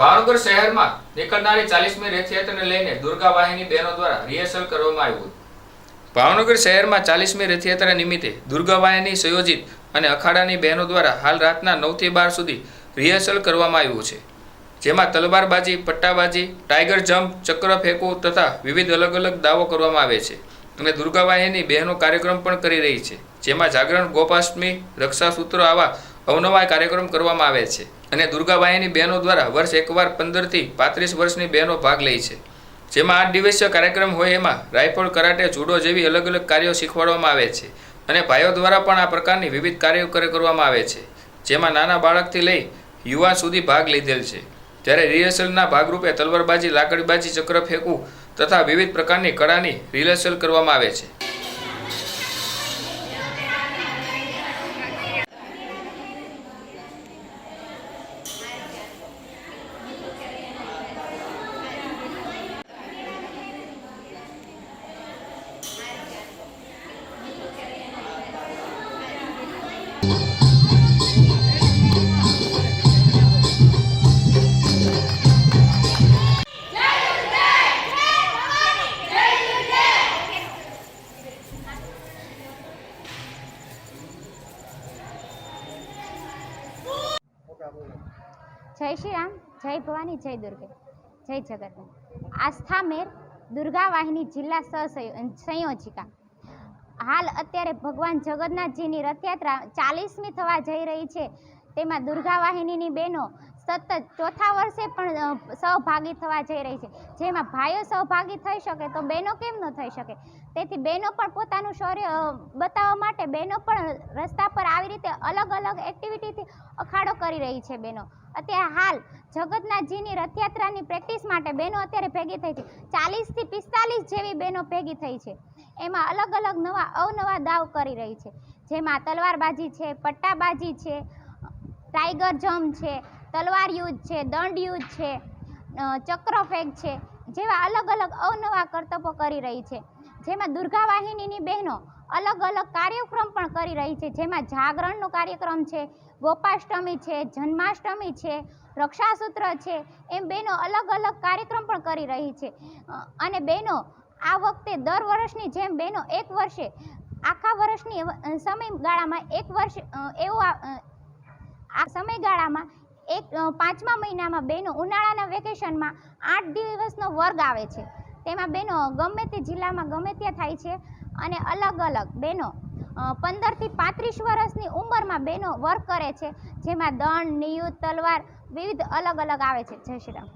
ભાવનગર શહેરમાં નીકળનારી ચાલીસમી રથયાત્રાને લઈને દુર્ગા વાહિની બહેનો દ્વારા રિહર્સલ કરવામાં આવ્યું ભાવનગર શહેરમાં ચાલીસમી રથયાત્રા નિમિત્તે દુર્ગા વાહિની સંયોજિત અને અખાડાની બહેનો દ્વારા હાલ રાતના નવથી બાર સુધી રિહર્સલ કરવામાં આવ્યું છે. જેમાં તલવારબાજી, પટ્ટાબાજી ટાઈગર જમ્પ ચક્ર ફેંકવું તથા વિવિધ અલગ અલગ દાવો કરવામાં આવે છે અને દુર્ગા વાહિની બહેનો કાર્યક્રમ પણ કરી રહી છે. જેમાં જાગરણ, ગોપાષ્ટમી, રક્ષાસૂત્રો આવા અવનવા કાર્યક્રમ કરવામાં આવે છે અને દુર્ગાબાઈની બહેનો દ્વારા વર્ષ એકવાર પંદરથી પાંત્રીસ વર્ષની બહેનો ભાગ લે છે. જેમાં આઠ દિવસીય કાર્યક્રમ હોય એમાં રાઇફલ કરાટે, જુડો જેવી અલગ અલગ કાર્યો શીખવાડવામાં આવે છે અને ભાઈઓ દ્વારા પણ આ પ્રકારની વિવિધ કાર્યો કરે- કરવામાં આવે છે. જેમાં નાના બાળકથી લઈ યુવાન સુધી ભાગ લીધેલ છે. જ્યારે રિહર્સલના ભાગરૂપે તલવારબાજી, લાકડીબાજી, ચક્ર ફેંકવું તથા વિવિધ પ્રકારની કળાની રિહર્સલ કરવામાં આવે છે. જય શ્રી રામ જય ભવાની જય દુર્ગે જય જગત આસ્થા મેર દુર્ગા વાહિની જિલ્લા સહસંયો- સંયોજિકા હાલ અત્યારે ભગવાન જગન્નાથજીની રથયાત્રા ચાલીસમી થવા જઈ રહી છે. તેમાં દુર્ગા વાહિનીની બહેનો સતત ચોથા વર્ષે પણ સહભાગી થવા જઈ રહી છે. જેમાં ભાઈઓ સહભાગી થઈ શકે તો બહેનો કેમ ન થઈ શકે? તેથી બહેનો પણ પોતાનું શૌર્ય બતાવવા માટે બહેનો પણ રસ્તા પર આવી રીતે અલગ અલગ એક્ટિવિટીથી અખાડો કરી રહી છે બહેનો. અત્યારે હાલ જગતનાથજીની રથયાત્રાની પ્રેક્ટિસ માટે બહેનો અત્યારે ભેગી થઈ છે. ચાલીસથી પિસ્તાલીસ જેવી બહેનો ભેગી થઈ છે. એમાં અલગ અલગ નવા, અવનવા દાવ કરી રહી છે. જેમાં તલવારબાજી છે, પટ્ટાબાજી છે ટાઈગર જમ્પ છે, તલવાર યુદ્ધ છે, દંડ યુદ્ધ છે ચક્ર ફેંક છે, જેવા અલગ અલગ અવનવા કરતબો કરી રહી છે. જેમાં દુર્ગા વાહિનીની બહેનો અલગ અલગ કાર્યક્રમ પણ કરી રહી છે. જેમાં જાગરણનો કાર્યક્રમ છે, ગોપાષ્ટમી છે, જન્માષ્ટમી છે, રક્ષાસૂત્ર છે, એમ બહેનો અલગ અલગ કાર્યક્રમ પણ કરી રહી છે. અને બહેનો આ વખતે દર વર્ષની જેમ બહેનો એક વર્ષે આખા વર્ષની સમયગાળામાં એક વર્ષ એવું આ સમયગાળામાં એક પાંચમા મહિનામાં બહેનો ઉનાળાના વેકેશનમાં આઠ દિવસનો વર્ગ આવે છે. તેમાં બહેનો ગમે તે જિલ્લામાં ગમે ત્યાં થાય છે અને અલગ અલગ બહેનો પંદરથી પાંત્રીસ વર્ષની ઉંમરમાં બહેનો વર્ક કરે છે, જેમાં દંડ, નિયુત, તલવાર વિવિધ અલગ અલગ આવે છે. જય શ્રી રામ.